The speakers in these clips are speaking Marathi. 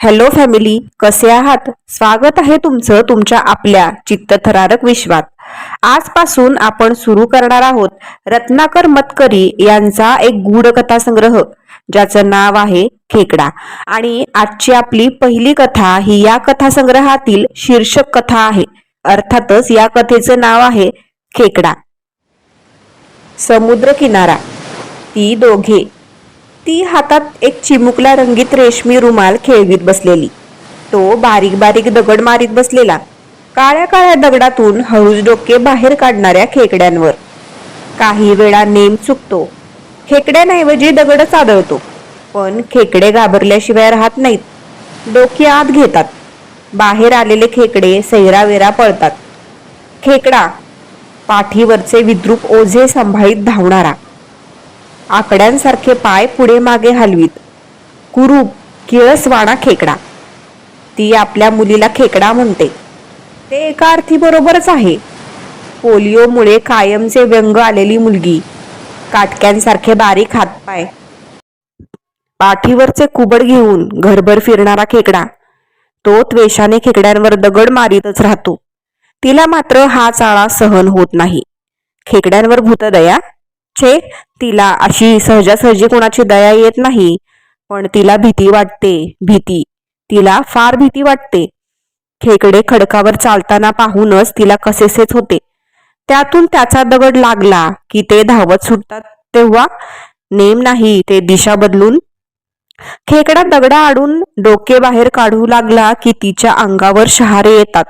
हॅलो फॅमिली कसे आहात? स्वागत आहे तुमचं तुमच्या आपल्या चित्तथरारक विश्वात. आजपासून आपण सुरू करणार आहोत रत्नाकर मतकरी यांचा एक गूढ कथा संग्रह ज्याचं नाव आहे खेकडा. आणि आजची आपली पहिली कथा ही या कथा संग्रहातील शीर्षक कथा आहे. अर्थातच या कथेचं नाव आहे खेकडा. समुद्र किनारा ती दोघे ती हातात एक चिमुकला रंगीत रेशमी रुमाल खेळवीत बसलेली. तो बारीक बारीक दगड मारीत बसलेला. काळ्या काळ्या दगडातून हळूच डोके बाहेर काढणाऱ्या खेकड्यांवर. काही वेळा नेम चुकतो. खेकड्यांऐवजी दगडच आदळतो पण खेकडे घाबरल्याशिवाय राहत नाहीत. डोके आत घेतात. बाहेर आलेले खेकडे सैरावेरा पळतात. खेकडा पाठीवरचे विद्रूप ओझे सांभाळीत धावणारा. आकड्यांसारखे पाय पुढे मागे हलवीत. कुरूप किळसवाणा खेकडा. ती आपल्या मुलीला खेकडा म्हणते. ते एका अर्थी बरोबरच आहे. पोलिओमुळे कायमचे व्यंग आलेली मुलगी. काटक्यांसारखे बारीक हातपाय. पाठीवरचे कुबड घेऊन घरभर फिरणारा खेकडा. तो त्वेषाने खेकड्यांवर दगड मारीतच राहतो. तिला मात्र हा चाळा सहन होत नाही. खेकड्यांवर भूतदया छे तिला अशी सहजासहजी कोणाची दया येत नाही पण तिला भीती वाटते भीती. तिला फार भीती वाटते. खेकडे खडकावर चालताना पाहूनच तिला कसेसेच होते. त्यातून त्याचा दगड लागला की ते धावत सुटतात तेव्हा नेम नाही ते दिशा बदलून. खेकडा दगडा आडून डोके बाहेर काढू लागला की तिच्या अंगावर शहारे येतात.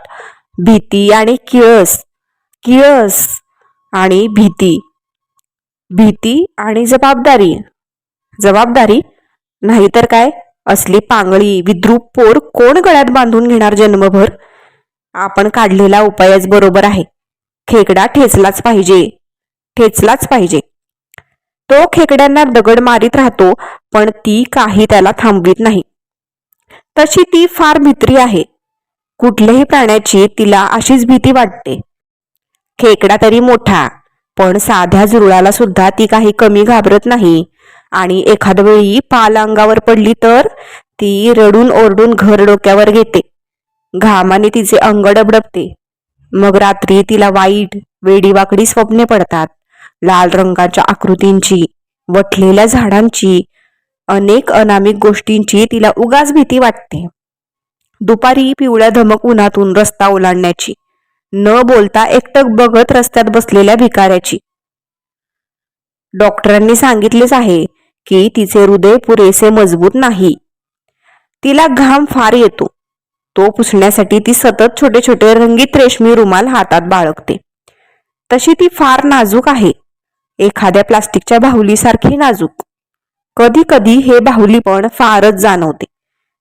भीती आणि किळस किळस आणि भीती. भीती आणि जबाबदारी. जबाबदारी नाहीतर काय? असली पांगळी विद्रूप पोर कोण गळ्यात बांधून घेणार जन्मभर? आपण काढलेला उपायच बरोबर आहे. खेकडा ठेचलाच पाहिजे. ठेचलाच पाहिजे. तो खेकड्यांना दगड मारीत राहतो पण ती काही त्याला थांबवित नाही. तशी ती फार भित्री आहे. कुठल्याही प्राण्याची तिला अशीच भीती वाटते. खेकडा तरी मोठा पण साध्या जुरुळाला सुद्धा ती काही कमी घाबरत नाही. आणि एखाद वेळी पाल अंगावर पडली तर ती रडून ओरडून घर डोक्यावर घेते. घामाने तिचे अंग डबडबते. मग रात्री तिला वाईट वेडीवाकडी स्वप्ने पडतात. लाल रंगाच्या आकृतींची वठलेल्या झाडांची अनेक अनामिक गोष्टींची तिला उगाच भीती वाटते. दुपारी पिवळ्या धमक उन्हातून रस्ता ओलांडण्याची. न बोलता एकटक बघत रस्त्यात बसलेल्या भिकाऱ्याची. डॉक्टरांनी सांगितलेच आहे की तिचे हृदय पुरेसे मजबूत नाही. तिला घाम फार येतो. तो पुसण्यासाठी ती सतत छोटे छोटे रंगीत रेशमी रुमाल हातात बाळगते. तशी ती फार नाजूक आहे. एखाद्या प्लास्टिकच्या बाहुलीसारखी नाजूक. कधी कधी हे बाहुलीपण फारच जाणवते.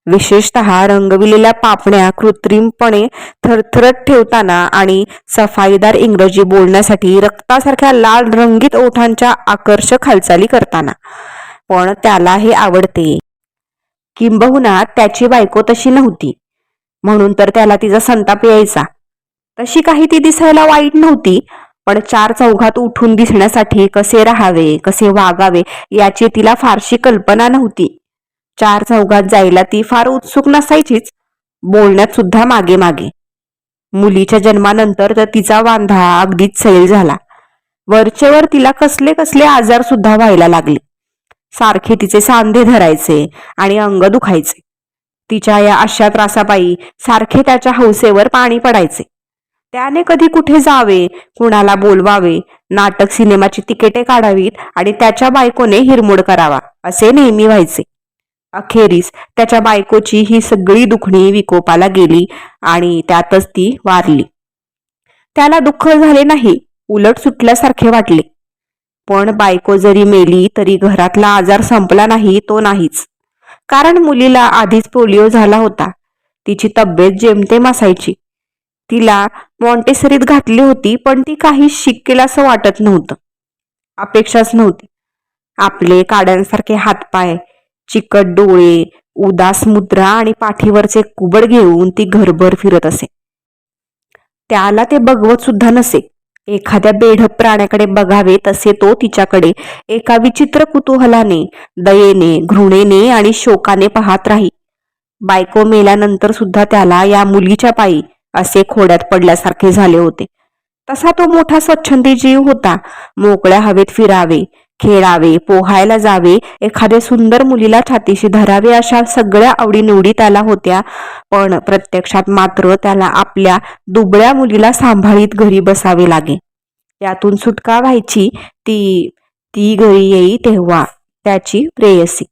विशेषतः रंगविलेल्या पापण्या कृत्रिमपणे थरथरत ठेवताना आणि सफाईदार इंग्रजी बोलण्यासाठी रक्तासारख्या लाल रंगीत ओठांच्या आकर्षक हालचाली करताना. पण त्याला हे आवडते. किंबहुना त्याची बायको तशी नव्हती. म्हणून तर त्याला तिचा संताप यायचा. तशी काही ती दिसायला वाईट नव्हती पण चार चौघात उठून दिसण्यासाठी कसे राहावे कसे वागावे याची तिला फारशी कल्पना नव्हती. चार चौघात जायला ती फार उत्सुक नसायचीच. बोलण्यात सुद्धा मागे मागे. मुलीच्या जन्मानंतर तर तिचा वांधा अगदीच सैल झाला. वरचेवर तिला कसले कसले आजार सुद्धा व्हायला लागले. सारखे तिचे सांधे धरायचे आणि अंग दुखायचे. तिच्या या अशा त्रासापायी सारखे त्याच्या हौसेवर पाणी पडायचे. त्याने कधी कुठे जावे कुणाला बोलवावे नाटक सिनेमाची तिकिटे काढावीत आणि त्याच्या बायकोने हिरमोड करावा असे नेहमी व्हायचे. अखेरीस त्याच्या बायकोची ही सगळी दुखणी विकोपाला गेली आणि त्यातच ती वारली. त्याला दुःख झाले नाही उलट सुटल्यासारखे वाटले. पण बायको जरी मेली तरी घरातला आजार संपला नाही तो नाहीच. कारण मुलीला आधीच पोलिओ झाला होता. तिची तब्येत जेमतेम असायची. तिला मॉन्टेसरीत घातली होती पण ती काही शिकेल असं वाटत नव्हतं. अपेक्षाच नव्हती. आपले काड्यांसारखे हातपाय चिकट डोळे उदास मुद्रा आणि पाठीवरचे कुबड घेऊन ती घरभर फिरत असे. त्याला ते बघवत सुद्धा नसे. एखाद्या बेढप प्राण्याकडे बघावे तसे तो तिच्याकडे एका विचित्र कुतूहलाने दयेने घृणेने आणि शोकाने पाहत राही. बायको मेल्यानंतर सुद्धा त्याला या मुलीच्या पायी असे खोड्यात पडल्यासारखे झाले होते. तसा तो मोठा स्वच्छंदी जीव होता. मोकळ्या हवेत फिरावे खेळावे पोहायला जावे एखाद्या सुंदर मुलीला छातीशी धरावे अशा सगळ्या आवडीनिवडी त्याला होत्या. पण प्रत्यक्षात मात्र त्याला आपल्या दुबळ्या मुलीला सांभाळीत घरी बसावे लागे. त्यातून सुटका व्हायची ती ती घरी येई तेव्हा त्याची प्रेयसी.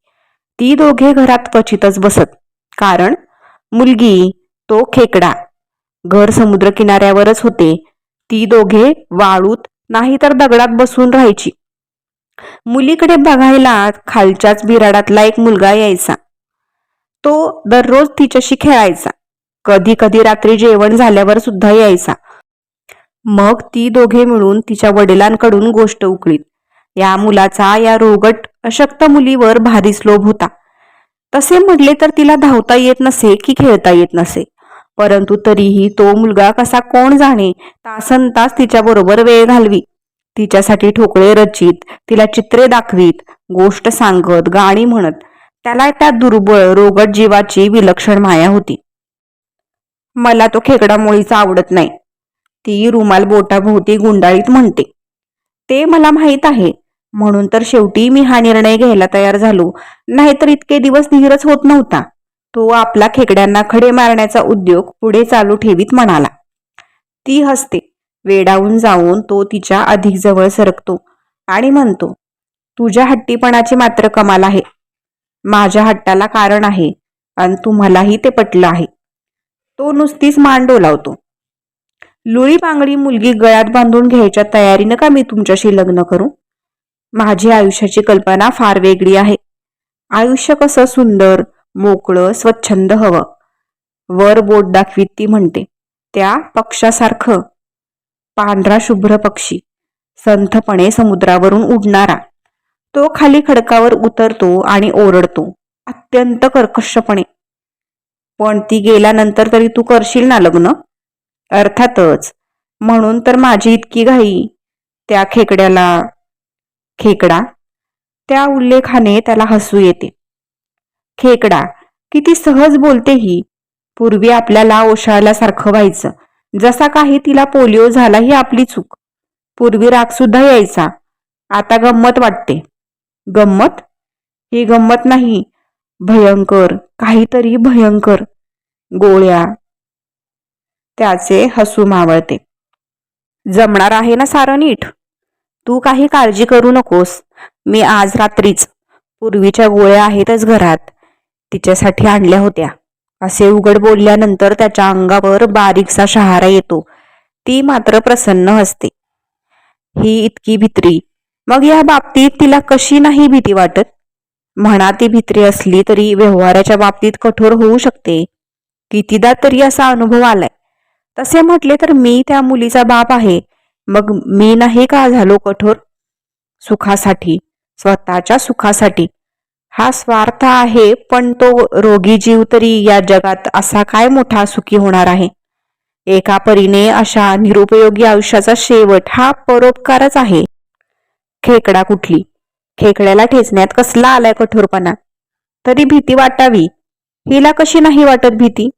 ती दोघे घरात क्वचितच बसत. कारण मुलगी तो खेकडा. घर समुद्र किनाऱ्यावरच होते. ती दोघे वाळूत नाही तर दगडात बसून राहायची. मुलीकडे बघायला खालच्याच बिराडातला एक मुलगा यायचा. तो दररोज तिच्याशी खेळायचा. कधी कधी रात्री जेवण झाल्यावर सुद्धा यायचा. मग ती दोघे मिळून तिच्या वडिलांकडून गोष्ट उकळीत. या मुलाचा या रोगट अशक्त मुलीवर भारी स्लोभ होता. तसे म्हटले तर तिला धावता येत नसे की खेळता येत नसे. परंतु तरीही तो मुलगा कसा कोण जाणे तासन तास तिच्याबरोबर वेळ घालवी. तिच्यासाठी ठोकळे रचित तिला चित्रे दाखवीत गोष्ट सांगत गाणी म्हणत त्याला त्या दुर्बळ रोगट जीवाची विलक्षण माया होती. मला तो खेकडा मुळीचा आवडत नाही. ती रुमाल बोटाभोवती गुंडाळीत म्हणते. ते मला माहीत आहे. म्हणून तर शेवटी मी हा निर्णय घ्यायला तयार झालो. नाहीतर इतके दिवस धीरच होत नव्हता. तो आपला खेकड्यांना खडे मारण्याचा उद्योग पुढे चालू ठेवीत म्हणाला. ती हसते. वेडावून जाऊन तो तिच्या अधिक जवळ सरकतो आणि म्हणतो तुझ्या हट्टीपणाची मात्र कमाल आहे. माझ्या हट्टाला कारण आहे आणि तुम्हालाही ते पटलं आहे. तो नुसतीच मान डोलावतो. लुळी पांगडी मुलगी गळ्यात बांधून घ्यायच्या तयारीनं का मी तुमच्याशी लग्न करू? माझी आयुष्याची कल्पना फार वेगळी आहे. आयुष्य कसं सुंदर मोकळं स्वच्छंद हवं. वर बोट दाखवीत ती म्हणते. त्या पक्षासारखं पांढरा शुभ्र पक्षी संथपणे समुद्रावरून उडणारा. तो खाली खडकावर उतरतो आणि ओरडतो अत्यंत कर्कशपणे. पण ती गेल्यानंतर तरी तू करशील ना लग्न? अर्थातच म्हणून तर माझी इतकी घाई. त्या खेकड्याला खेकडा? त्या उल्लेखाने त्याला हसू येते. खेकडा किती सहज बोलते ही. पूर्वी आपल्याला ओशाळल्यासारखं व्हायचं. जसा काही तिला पोलिओ झाला ही आपली चूक. पूर्वी राग सुद्धा यायचा. आता गंमत वाटते. गंमत? ही गंमत नाही. भयंकर. काहीतरी भयंकर. गोळ्या. त्याचे हसू मावळते. जमणार आहे ना सारं नीट? तू काही काळजी करू नकोस. मी आज रात्रीच. पूर्वीच्या गोळ्या आहेतच घरात. तिच्यासाठी आणल्या होत्या. असे उघड बोलल्यानंतर त्याच्या अंगावर बारीकसा शहारा येतो. ती मात्र प्रसन्न असते ही इतकी भित्री. मग या बाबतीत तिला कशी नाही भीती वाटत? म्हणा ती भित्री असली तरी व्यवहाराच्या बाबतीत कठोर होऊ शकते. कितीदा तरी असा अनुभव आलाय. तसे म्हटले तर मी त्या मुलीचा बाप आहे. मग मी नाही का झालो कठोर? सुखासाठी. स्वतःच्या सुखासाठी. हा स्वार्थ आहे पण तो रोगी जीव तरी या जगात असा काय मोठा सुखी होणार आहे? एका परीने अशा निरुपयोगी आयुष्याचा शेवट हा परोपकारच आहे. खेकडा कुठली? खेकड्याला ठेचण्यात कसला आलाय कठोरपणा? तरी भीती वाटावी. हिला कशी नाही वाटत भीती?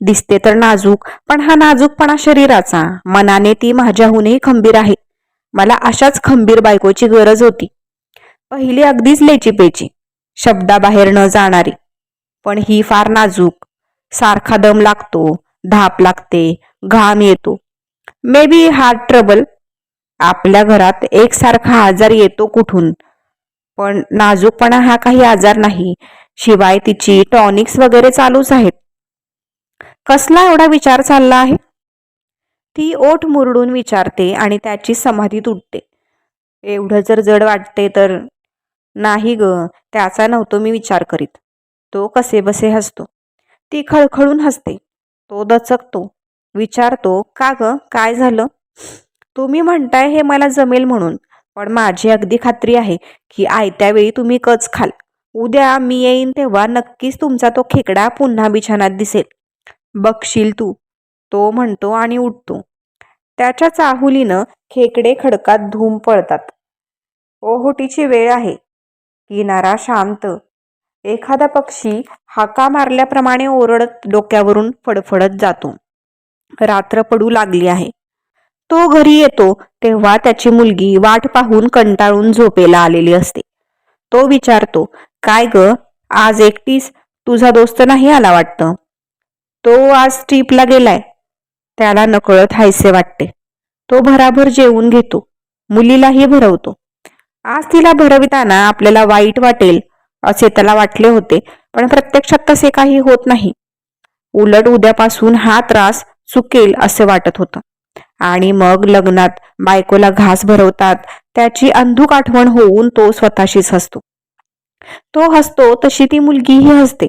दिसते तर नाजूक पण हा नाजूकपणा शरीराचा. मनाने ती माझ्याहूनही खंबीर आहे. मला अशाच खंबीर बायकोची गरज होती. पहिली अगदीच लेचीपेची. शब्दाबाहेर न जाणारी. पण ही फार नाजूक. सारखा दम लागतो धाप लागते घाम येतो. मे बी हार्ट ट्रबल आपल्या घरात एकसारखा आजार येतो कुठून? पण नाजूकपणा हा काही आजार नाही. शिवाय तिची टॉनिक्स वगैरे चालूच आहेत. कसला एवढा विचार चालला आहे? ती ओठ मुरडून विचारते आणि त्याची समाधी तुटते. एवढं जर जड वाटते तर नाही ग त्याचा नव्हतो मी विचार करीत. तो कसे बसे हसतो. ती खळखळून हसते. तो दचकतो. विचारतो का ग काय झालं? तुम्ही म्हणताय हे मला जमेल म्हणून पण माझी अगदी खात्री आहे की आयत्या वेळी तुम्ही कच खाल. उद्या मी येईन तेव्हा नक्कीच तुमचा तो खेकडा पुन्हा बिछानात दिसेल. बघशील तू. तो म्हणतो आणि उठतो. त्याच्या चाहुलीनं खेकडे खडकात धूम पळतात. ओहोटीची वेळ आहे. किनारा शांत. एखादा पक्षी हाका मारल्याप्रमाणे ओरडत डोक्यावरून फडफडत जातो. रात्र पडू लागली आहे. तो घरी येतो तेव्हा त्याची मुलगी वाट पाहून कंटाळून झोपेला आलेली असते. तो विचारतो काय ग आज एकटीच तुझा दोस्त नाही आला वाटतं? तो आज ट्रीपला गेलाय. त्याला नकळत हायसे वाटते. तो भराभर जेवून घेतो. मुलीलाही भरवतो. आज तिला भरविताना आपल्याला वाईट वाटेल असे त्याला वाटले होते पण प्रत्यक्षात तसे काही होत नाही. उलट उद्यापासून हा त्रास चुकेल असे वाटत होतं. आणि मग लग्नात बायकोला घास भरवतात त्याची अंधूक आठवण होऊन तो स्वतःशीच हसतो. तो हसतो तशी ती मुलगीही हसते.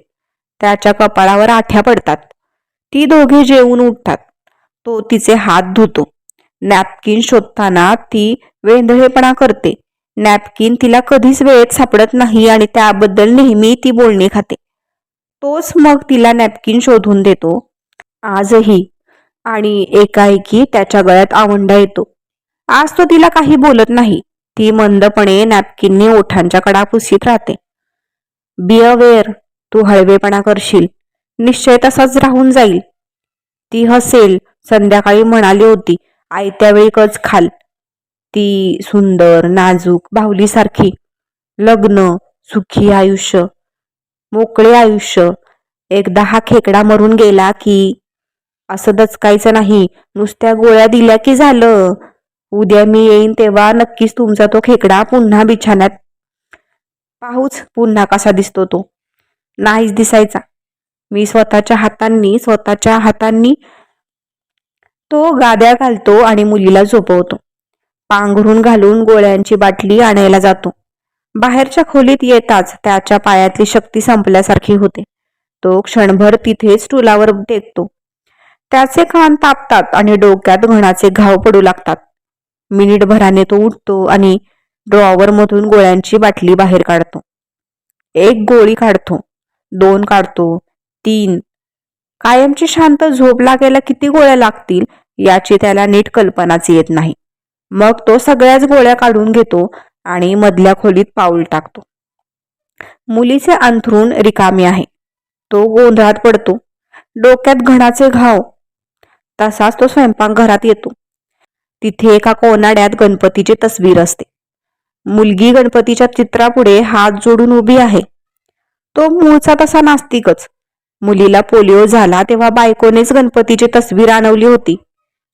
त्याच्या कपाळावर आठ्या पडतात. ती दोघे जेवून उठतात. तो तिचे हात धुतो. नॅपकिन शोधताना ती वेंधळेपणा करते. नॅपकिन तिला कधीच वेळेत सापडत नाही आणि त्याबद्दल नेहमी ती बोलणी खाते. तोच मग तिला नॅपकिन शोधून देतो. आजही. आणि एकाएकी त्याच्या गळ्यात आवंडा येतो. आज तो तिला काही बोलत नाही. ती मंदपणे नॅपकिनने ओठांच्या कडा पुसीत राहते. बी अवेअर तू हळवेपणा करशील. निश्चय तसाच राहून जाईल. ती हसेल. संध्याकाळी म्हणाली होती आयत्या वेळी कच खाल. ती सुंदर नाजूक बाहुलीसारखी लग्न सुखी आयुष्य मोकळे आयुष्य. एकदा हा खेकडा मरून गेला की असं दचकायचं नाही. नुसत्या गोळ्या दिल्या की झालं. उद्या मी येईन तेव्हा नक्कीच तुमचा तो खेकडा पुन्हा बिछाण्यात पाहूच पुन्हा कसा दिसतो तो. नाहीच दिसायचा. मी स्वतःच्या हातांनी स्वतःच्या हातांनी तो गाद्या घालतो आणि मुलीला झोपवतो. पांघरून घालून गोळ्यांची बाटली आणायला जातो. बाहेरच्या खोलीत येताच त्याच्या पायातली शक्ती संपल्यासारखी होते. तो क्षणभर तिथेच टुलावर टेकतो. त्याचे कान तापतात आणि डोक्यात घणाचे घाव पडू लागतात. मिनिटभराने तो उठतो आणि ड्रॉवर मधून गोळ्यांची बाटली बाहेर काढतो. एक गोळी काढतो. दोन काढतो. तीन. कायमची शांत झोप लागायला किती गोळ्या लागतील याची त्याला नीट कल्पनाच येत नाही. मग तो सगळ्याच गोळ्या काढून घेतो आणि मधल्या खोलीत पाऊल टाकतो. मुलीचे अंथरूण रिकामी आहे. तो गोंधळात पडतो. डोक्यात घणाचे घाव. तसाच तो स्वयंपाकघरात येतो. तिथे एका कोनाड्यात गणपतीची तस्वीर असते. मुलगी गणपतीच्या चित्रापुढे हात जोडून उभी आहे. तो मूळचा तसा नास्तिकच. मुलीला पोलिओ झाला तेव्हा बायकोनेच गणपतीची तस्वीर आणवली होती.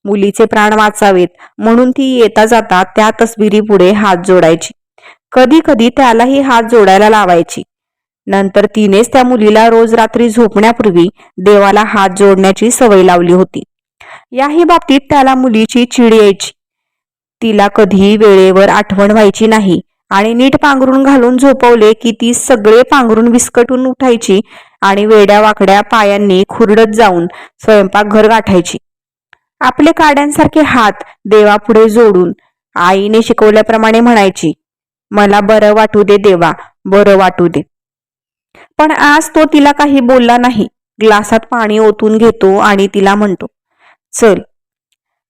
मुलीचे प्राण वाचावेत. म्हणून ती येता जाता त्या तस्बिरीपुढे हात जोडायची. कधी कधी त्यालाही हात जोडायला लावायची. नंतर तिनेच त्या मुलीला रोज रात्री झोपण्यापूर्वी देवाला हात जोडण्याची सवय लावली होती. याही बाबतीत त्याला मुलीची चिड यायची. तिला कधी वेळेवर आठवण व्हायची नाही आणि नीट पांघरून घालून झोपवले की ती सगळे पांघरून विस्कटून उठायची आणि वेड्या वाकड्या पायांनी खुरडत जाऊन स्वयंपाकघर गाठायची. आपले काड्यांसारखे हात देवापुढे जोडून आईने शिकवल्याप्रमाणे म्हणायची मला बरं वाटू दे देवा बरं वाटू दे. पण आज तो तिला काही बोलला नाही. ग्लासात पाणी ओतून घेतो आणि तिला म्हणतो चल.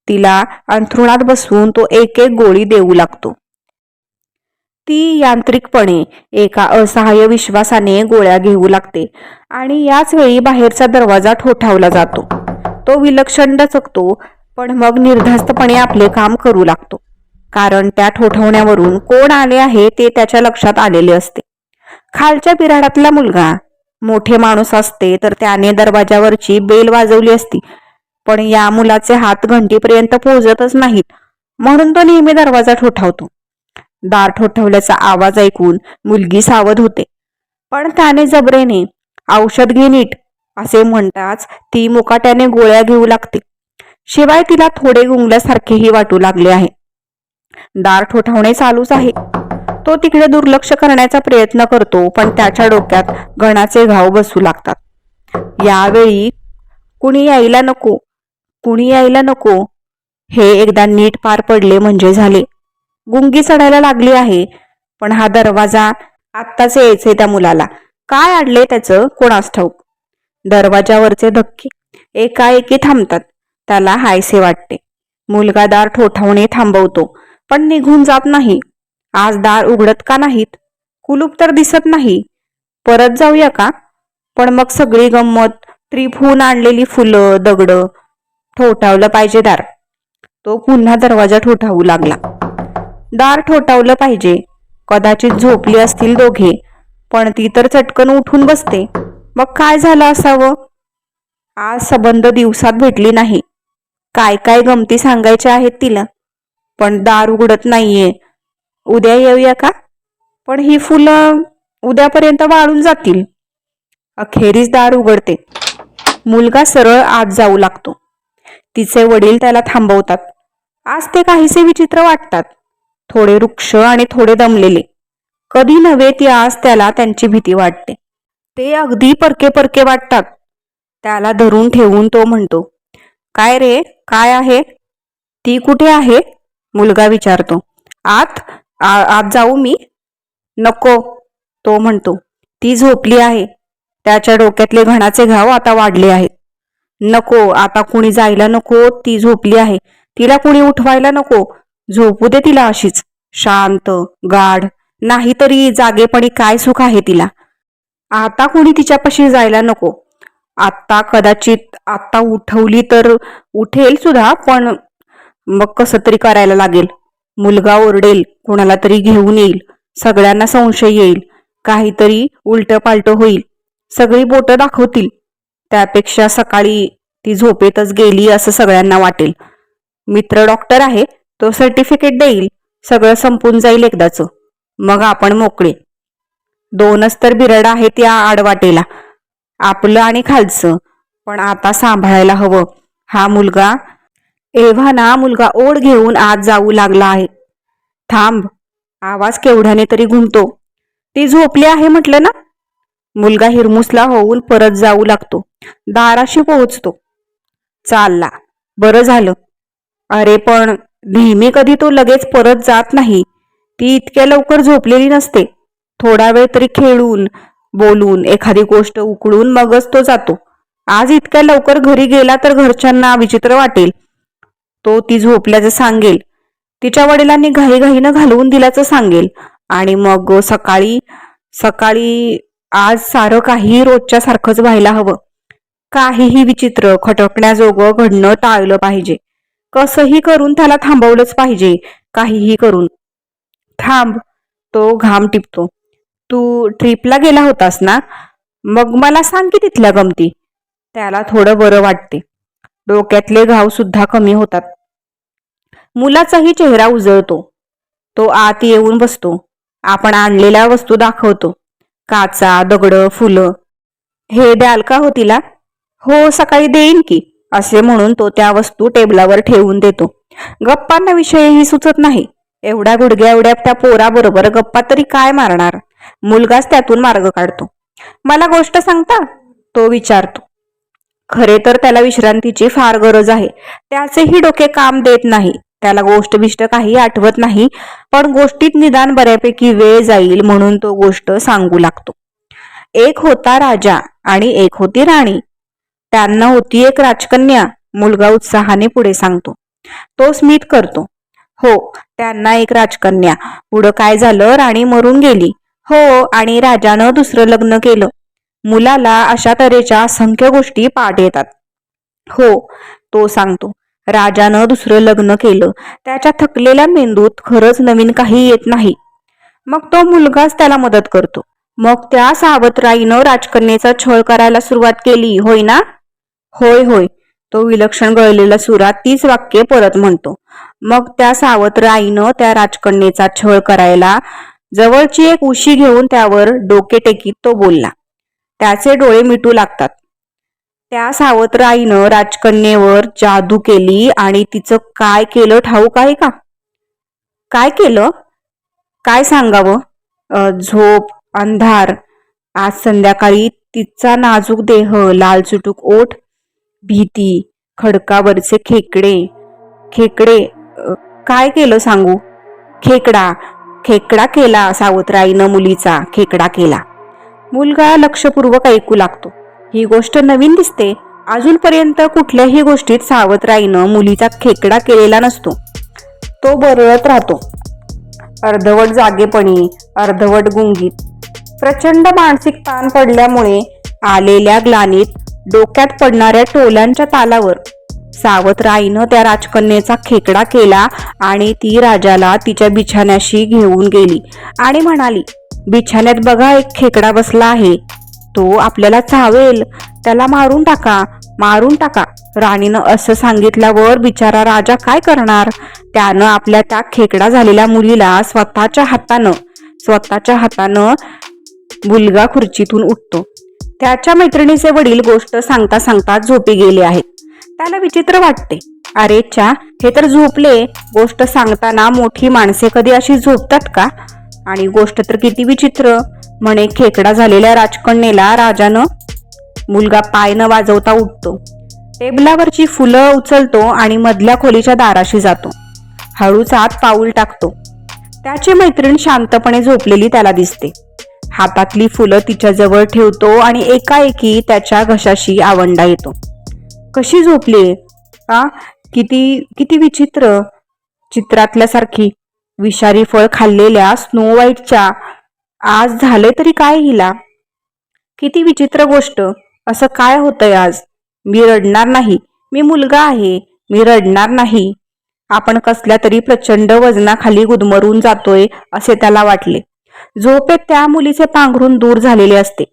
तिला अंथरुणात बसवून तो एक एक गोळी देऊ लागतो. ती यांत्रिकपणे एका असहाय्य विश्वासाने गोळ्या घेऊ लागते आणि याच वेळी बाहेरचा दरवाजा ठोठावला जातो. तो विलक्षण डचकतो पण मग निर्धास्तपणे आपले काम करू लागतो. कारण त्या ठोठवण्यावरून कोण आले आहे ते त्याच्या लक्षात आलेले असते. खालच्या बिराडातला मुलगा मोठे माणूस असते तर त्याने दरवाजावरची बेल वाजवली असती पण या मुलाचे हात घंटीपर्यंत पोहोचतच नाहीत. म्हणून तो नेहमी दरवाजा ठोठावतो. दार ठोठवल्याचा आवाज ऐकून मुलगी सावध होते. पण त्याने जबरेने औषध घे नीट. असे म्हणताच ती मुकाट्याने गोळ्या घेऊ लागते. शिवाय तिला थोडे गुंगल्यासारखेही वाटू लागले आहे. दार ठोठावणे चालूच आहे. तो तिकडे दुर्लक्ष करण्याचा प्रयत्न करतो पण त्याच्या डोक्यात गणाचे घाव बसू लागतात. यावेळी कुणी यायला नको कुणी यायला नको हे एकदा नीट पार पडले म्हणजे झाले. गुंगी चढायला लागली आहे पण हा दरवाजा आत्ताच यायचे त्या मुलाला. काय आडले त्याचं? कोणास ठाऊक. दरवाजावरचे धक्के एकाएकी थांबतात. त्याला हायसे वाटते. मुलगा दार ठोठावणे थांबवतो पण निघून जात नाही. आज दार उघडत का नाहीत? कुलूप तर दिसत नाही. परत जाऊया का? पण मग सगळी गंमत त्रिफून होऊन आणलेली फुलं दगड ठोठावलं पाहिजे दार. तो पुन्हा दरवाजा ठोठावू लागला. दार ठोठावलं पाहिजे. कदाचित झोपली असतील दोघे पण ती तर चटकन उठून बसते. मग काय झालं असावं? आज सबंध दिवसात भेटली नाही. काय काय गमती सांगायच्या आहेत तिला. पण दार उघडत नाहीये. उद्या येऊया का? पण ही फुलं उद्यापर्यंत वाळून जातील. अखेरीस दार उघडते. मुलगा सरळ आत जाऊ लागतो. तिचे वडील त्याला थांबवतात. आज ते काहीसे विचित्र वाटतात. थोडे वृक्ष आणि थोडे दमलेले. कधी नव्हे ती आज त्याला त्यांची भीती वाटते. ते अगदी परके परके वाटतात. त्याला धरून ठेवून तो म्हणतो काय रे काय आहे? ती कुठे आहे? मुलगा विचारतो. आत आ- आत जाऊ मी. नको तो म्हणतो. ती झोपली आहे. त्याच्या डोक्यातले घणाचे घाव आता वाढले आहेत. नको आता कुणी जायला नको ती झोपली आहे. तिला कुणी उठवायला नको. झोपू दे तिला अशीच. शांत गाढ नाहीतरी जागेपणी काय सुख आहे तिला. आता कुणी तिच्यापाशी जायला नको. आत्ता कदाचित आत्ता उठवली तर उठेल सुद्धा पण मग कसं तरी करायला लागेल. मुलगा ओरडेल कोणाला तरी घेऊन येईल सगळ्यांना संशय येईल काहीतरी उलट पालट होईल. सगळी बोटं दाखवतील. त्यापेक्षा सकाळी ती झोपेतच गेली असं सगळ्यांना वाटेल. मित्र डॉक्टर आहे तो सर्टिफिकेट देईल. सगळं संपून जाईल एकदाच. मग आपण मोकळे. दोनच तर बिरड आहेत या आडवाटेला आपलं आणि खालचं. पण आता सांभाळायला हवं. हा मुलगा एव्हा ना मुलगा ओढ घेऊन आत जाऊ लागला आहे. थांब आवाज केवढ्याने तरी घुमतो. ती झोपली आहे म्हटलं ना? मुलगा हिरमुसला होऊन परत जाऊ लागतो. दाराशी पोहोचतो. चालला. बरं झालं. अरे पण नेहमी कधी तो लगेच परत जात नाही. ती इतक्या लवकर झोपलेली नसते. थोडा वेळ तरी खेळून बोलून एखादी गोष्ट उकळून मगच तो जातो. आज इतक्या लवकर घरी गेला तर घरच्यांना विचित्र वाटेल. तो ती झोपल्याचं सांगेल. तिच्या वडिलांनी घाईघाईनं घालवून दिल्याचं सांगेल. आणि मग सकाळी सकाळी आज सारं काही रोजच्या सारखंच व्हायला हवं. काहीही विचित्र खटकण्याजोगं घडणं टाळलं पाहिजे. कसंही करून त्याला थांबवलंच पाहिजे. काहीही करून. थांब तो घाम टिपतो. तू ट्रिपला गेला होतास ना? मग मला सांग की तिथल्या गमती. त्याला थोडं बरं वाटते. डोक्यातले घाव सुद्धा कमी होतात. मुलाचाही चेहरा उजळतो. तो आत येऊन बसतो. आपण आणलेल्या वस्तू दाखवतो. काचा दगड फुलं. हे द्याल का हो तिला? हो सकाळी देईन की असे म्हणून तो त्या वस्तू टेबलावर ठेवून देतो. गप्पांना विषयही सुचत नाही. एवढ्या गुडघ्या एवढ्या त्या पोराबरोबर गप्पा तरी काय मारणार? मुलगाच त्यातून मार्ग काढतो. मला गोष्ट सांगता? तो विचारतो. खरे तर त्याला विश्रांतीची फार गरज आहे. त्याचेही डोके काम देत नाही. त्याला गोष्ट बिष्ट काही आठवत नाही पण गोष्टीत निदान बऱ्यापैकी वेळ जाईल म्हणून तो गोष्ट सांगू लागतो. एक होता राजा आणि एक होती राणी. त्यांना होती एक राजकन्या मुलगा उत्साहाने पुढे सांगतो. तो स्मित करतो. हो त्यांना एक राजकन्या. पुढं काय झालं? राणी मरून गेली. हो आणि राजानं दुसरं लग्न केलं. मुलाला अशा तऱ्हेच्या असंख्य गोष्टी पाठ येतात. हो तो सांगतो राजानं दुसरं लग्न केलं. त्याच्या थकलेल्या मेंदूत खरंच नवीन काही येत नाही. मग तो मुलगाच त्याला मदत करतो. मग त्या सावतराईनं राजकन्येचा छळ करायला सुरुवात केली होय ना? होय होय. तो विलक्षण गळलेल्या सुरात तीच वाक्य परत म्हणतो. मग त्या सावतराईनं त्या राजकन्येचा छळ करायला जवळची एक उशी घेऊन त्यावर डोके टेकीत तो बोलला त्याचे डोळे मिटू लागतात. त्या सावत्र आईनं राजकन्येवर जादू केली आणि तिचं काय केलं ठाऊक आहे का? काय केलं? काय सांगावं? झोप अंधार आज संध्याकाळी तिचा नाजूक देह लाल चुटूक ओठ भीती खडकावरचे खेकडे खेकडे काय केलं सांगू? खेकडा खेकडा केला सावत्राईनं मुलीचा खेकडा केला. मुलगा लक्षपूर्वक ऐकू लागतो. ही गोष्ट नवीन दिसते. अजूनपर्यंत कुठल्याही गोष्टीत सावत्राईनं मुलीचा खेकडा केलेला नसतो. तो बरळत राहतो. अर्धवट जागेपणी अर्धवट गुंगीत. प्रचंड मानसिक ताण पडल्यामुळे आलेल्या ग्लानीत डोक्यात पडणाऱ्या टोलांच्या तालावर सावत्र आईनं त्या राजकन्येचा खेकडा केला आणि ती राजाला तिच्या बिछाण्याशी घेऊन गेली. आणि म्हणाली बिछाण्यात बघा एक खेकडा बसला आहे. तो आपल्याला चावेल. त्याला मारून टाका मारून टाका. राणीनं असं सांगितल्यावर बिचारा राजा काय करणार? त्यानं आपल्या त्या खेकडा झालेल्या मुलीला स्वतःच्या हातानं स्वतःच्या हातानं मुलगा खुर्चीतून उठतो. त्याच्या मैत्रिणीचे वडील गोष्ट सांगता सांगता झोपी गेले आहेत. त्याला विचित्र वाटते. अरे च्या हे तर झोपले. गोष्ट सांगताना मोठी माणसे कधी अशी झोपतात का? आणि गोष्ट तर किती विचित्र. म्हणे खेकडा झालेल्या राजकन्येला राजानं मुलगा पाय न वाजवता उठतो. टेबलावरची फुलं उचलतो आणि मधल्या खोलीच्या दाराशी जातो. हळूच आत पाऊल टाकतो. त्याची मैत्रीण शांतपणे झोपलेली त्याला दिसते. हातातली फुलं तिच्या जवळ ठेवतो आणि एकाएकी त्याच्या घशाशी आवंडा येतो. कशी झोपली? आ? किती किती विचित्र. चित्रातल्यासारखी विषारी फळ खाल्लेल्या स्नो व्हाईटच्या. आज झाले तरी काय हिला? किती विचित्र गोष्ट. असं काय होतंय आज? मी रडणार नाही. मी मुलगा आहे. मी रडणार नाही. आपण कसल्या तरी प्रचंड वजनाखाली गुदमरून जातोय असे त्याला वाटले. झोपेत त्या मुलीचे पांघरून दूर झालेले असते.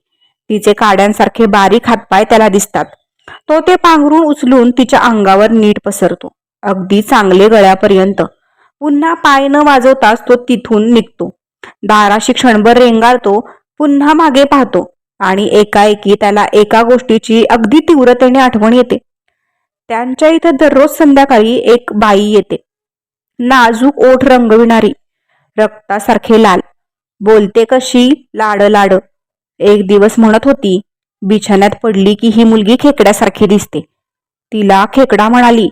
तिचे काड्यांसारखे बारीक हातपाय त्याला दिसतात. तो ते पांघरून उचलून तिच्या अंगावर नीट पसरतो. अगदी चांगले गळ्यापर्यंत. पुन्हा पाय न वाजवताच तो तिथून निघतो. दाराशी क्षणभर रेंगाळतो पुन्हा मागे पाहतो आणि एकाएकी त्याला एका गोष्टीची अगदी तीव्रतेने आठवण येते. त्यांच्या इथं दररोज संध्याकाळी एक बाई येते. नाजूक ओठ रंगविणारी. रक्तासारखे लाल. बोलते कशी? लाड लाड. एक दिवस म्हणत होती बिछाण्यात पडली की ही मुलगी खेकड्यासारखी दिसते. तिला खेकडा म्हणाली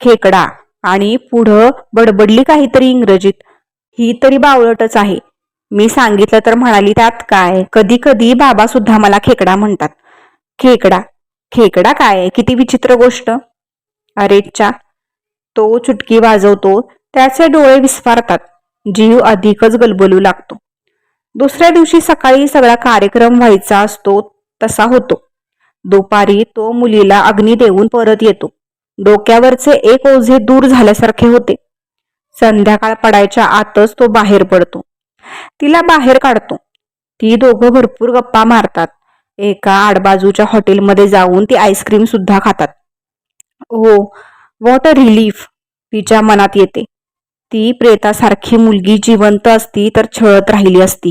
खेकडा आणि पुढं बडबडली काहीतरी इंग्रजीत. ही तरी बावळटच आहे. मी सांगितलं तर म्हणाली त्यात काय? कधी कधी बाबा सुद्धा मला खेकडा म्हणतात. खेकडा खेकडा काय? किती विचित्र गोष्ट. अरेच्चा तो चुटकी वाजवतो त्याचे डोळे विस्फारतात. जीव अधिकच गलबलू लागतो. दुसऱ्या दिवशी सकाळी सगळा कार्यक्रम व्हायचा असतो तसा होतो. दुपारी तो मुलीला अग्नी देऊन परत येतो. डोक्यावरचे एक ओझे दूर झाल्यासारखे होते. संध्याकाळ पडायच्या आतच तो बाहेर पडतो. तिला बाहेर काढतो. ती दोघं भरपूर गप्पा मारतात. एका आडबाजूच्या हॉटेलमध्ये जाऊन ती आईस्क्रीम सुद्धा खातात. हो वॉट अ रिलीफ तिच्या मनात येते. ती प्रेतासारखी मुलगी जिवंत असती तर छळत राहिली असती.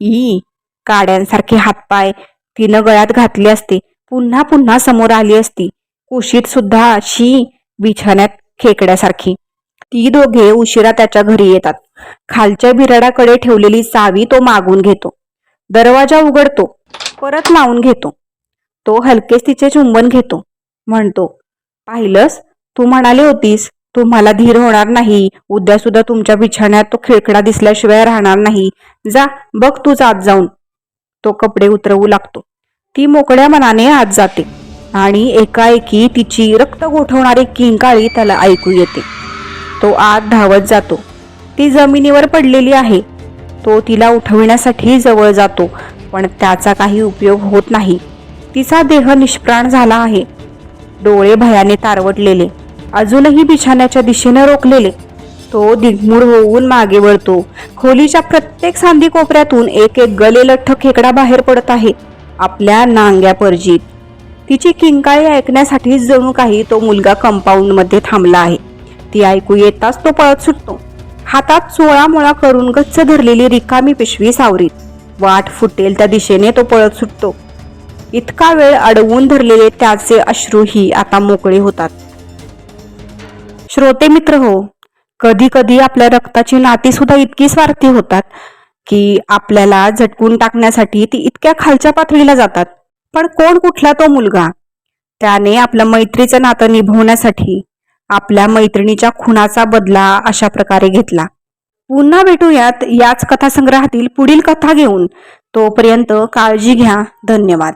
ई काड्यांसारखे हातपाय तिनं गळ्यात घातले असते पुन्हा पुन्हा समोर आली असती कुशीत सुद्धा अशी बिछाण्यात खेकड्यासारखी. ती दोघे उशिरा त्याच्या घरी येतात. खालच्या बिराडाकडे ठेवलेली चावी तो मागून घेतो. दरवाजा उघडतो परत लावून घेतो. तो हलकेच तिचे चुंबन घेतो. म्हणतो पाहिलंस? तू म्हणाली होतीस तुम्हाला धीर होणार नाही. उद्या सुद्धा तुमच्या बिछाण्यात तो खेकडा दिसल्याशिवाय राहणार नाही. जा बघ तू जात जाऊन. तो कपडे उतरवू लागतो. ती मोकळ्या मनाने आत जाते आणि एकाएकी तिची रक्त गोठवणारी किंकाळी त्याला ऐकू येते. तो आत धावत जातो. ती जमिनीवर पडलेली आहे. तो तिला उठविण्यासाठी जवळ जातो पण त्याचा काही उपयोग होत नाही. तिचा देह निष्प्राण झाला आहे. डोळे भयाने तारवटलेले अजूनही बिछाण्याच्या दिशेने रोखलेले तो दिग्मूढ होऊन मागे वळतो. खोलीच्या प्रत्येक सांधी कोपऱ्यातून एक एक गलेलठ्ठ खेकडा बाहेर पडत आहे आपल्या नांग्या परजीत. तिची किंकाळी ऐकण्यासाठी जणू काही तो मुलगा कंपाऊंडमध्ये थांबला आहे. ती ऐकू येताच तो पळत सुटतो. हातात चोळा मोळा करून गच्च धरलेली रिकामी पिशवी सावरीत. वाट फुटेल त्या दिशेने तो पळत सुटतो. इतका वेळ अडवून धरलेले त्याचे अश्रूही आता मोकळे होतात. श्रोते मित्र हो कधी कधी आपल्या रक्ताची नाती सुद्धा इतकी स्वार्थी होतात की आपल्याला झटकून टाकण्यासाठी ती इतक्या खालच्या पातळीला जातात. पण कोण कुठला तो मुलगा? त्याने आपल्या मैत्रीचं नातं निभवण्यासाठी आपल्या मैत्रिणीच्या खुनाचा बदला अशा प्रकारे घेतला. पुन्हा भेटूयात याच कथासंग्रहातील पुढील कथा घेऊन. तोपर्यंत काळजी घ्या. धन्यवाद.